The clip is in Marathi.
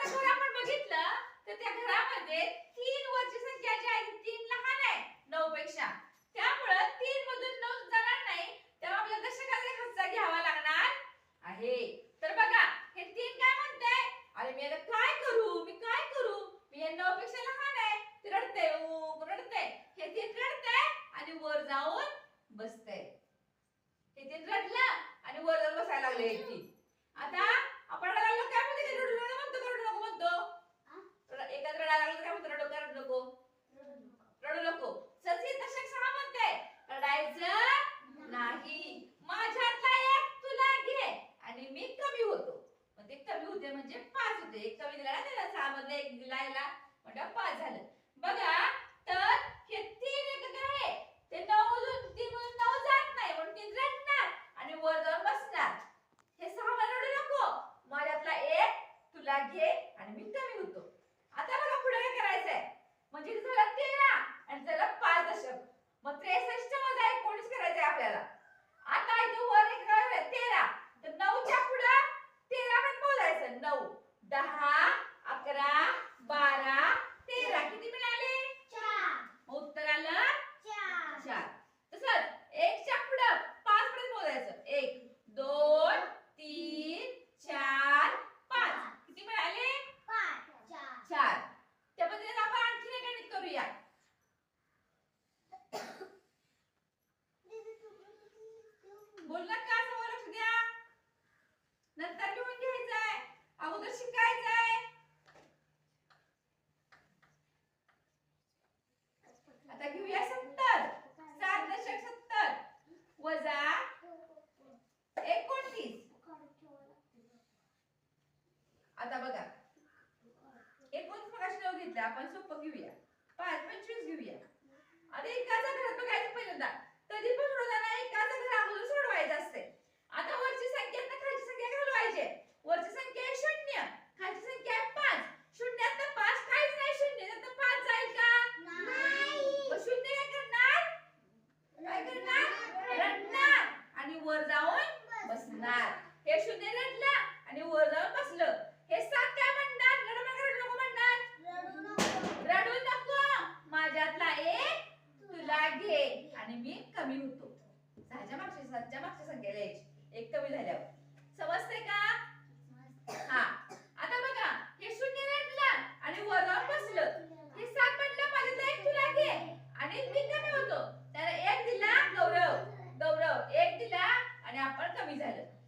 एखादं घर आपण बघितलं तर त्या घरामध्ये तीन वरची संख्या जी आहे तीन लहान आहे नऊ पेक्षा. त्यामुळं तीन मधून नऊ जाणार नाही तेव्हा आपल्याला दशकाचा खाचा घ्यावा लागणार आहे. तर बघा हे तीन काय म्हणताय? अरे मी आता काय करू? मी काय करू? मी हे नऊ पेक्षा लहान आहे ते रडते ऊ रडते हे तीन रडते आणि वर जाऊन बसते हे तीन रडलं आणि वर जाऊन बसायला लागले हे तीन. आता आपण रडायला लागलो काय म्हणते रडू रडू म्हणतो का रडू नको म्हणतो र- एखाद रडायला लागलं तर काय म्हणतो रडू का रडू नको रडू नको सची दशक सहा म्हणते रडायचं नाही माझ्यातला एक तुला घे आणि मी कमी होतो मग ते कमी होते म्हणजे पाच होते एक कमी दिला ना एक दिला याला पाच झालं. बघा तर हे तीन एकक आहे ते नऊ मधून तीन मधून नऊ जात नाही म्हणून तीन रडणार आणि वर जाऊन बसणार हे सहा मला रडू नको माझ्यातला एक तुला घे आणि मी कमी होतो आता बघा पुढे काय करायचंय म्हणजे इथे झालं तेरा आणि झालं पाच दशक मग त्रेसष्टमध्ये एकोणीस करायचंय आपल्याला आता इथे वर एक काय तेरा तर नऊच्या पुढं तेरा पण बोलायचं नऊ दहा अकरा बारा तेरा किती मिळाले मग उत्तर आलं चार तसंच एकच्या पुढं पाच पर्यंत मोजायचं एक आपण सोपं घेऊया. पाच पंचवीस घेऊया. आता एकाचा घरात बघायचं पहिल्यांदा. कधी पण सोडवताना एकाचा घर अगोदर सोडवायचं असते आता वरची संख्या खालची संख्या घालवायची. वरची संख्या आहे शून्य खालची संख्या आहे पाच. शून्यात पाच काहीच नाही शून्य पाच जाईल का? शून्य काय करणार? काय करणार? रडणार. आणि वर जाऊन बसणार. हे शून्य रडलं कमी होतो. सहाच्या मागची सातच्या मागची संख्या लिहायची एक कमी झाल्यावर. समजते का? हा. आता बघा हे शून्य राहिलं आणि वरून बसलं. हे सात म्हटलं माझे तर एक तुला घे. आणि मी कमी होतो. त्याला एक दिला गौरव. गौरव एक दिला आणि आपण कमी झालं.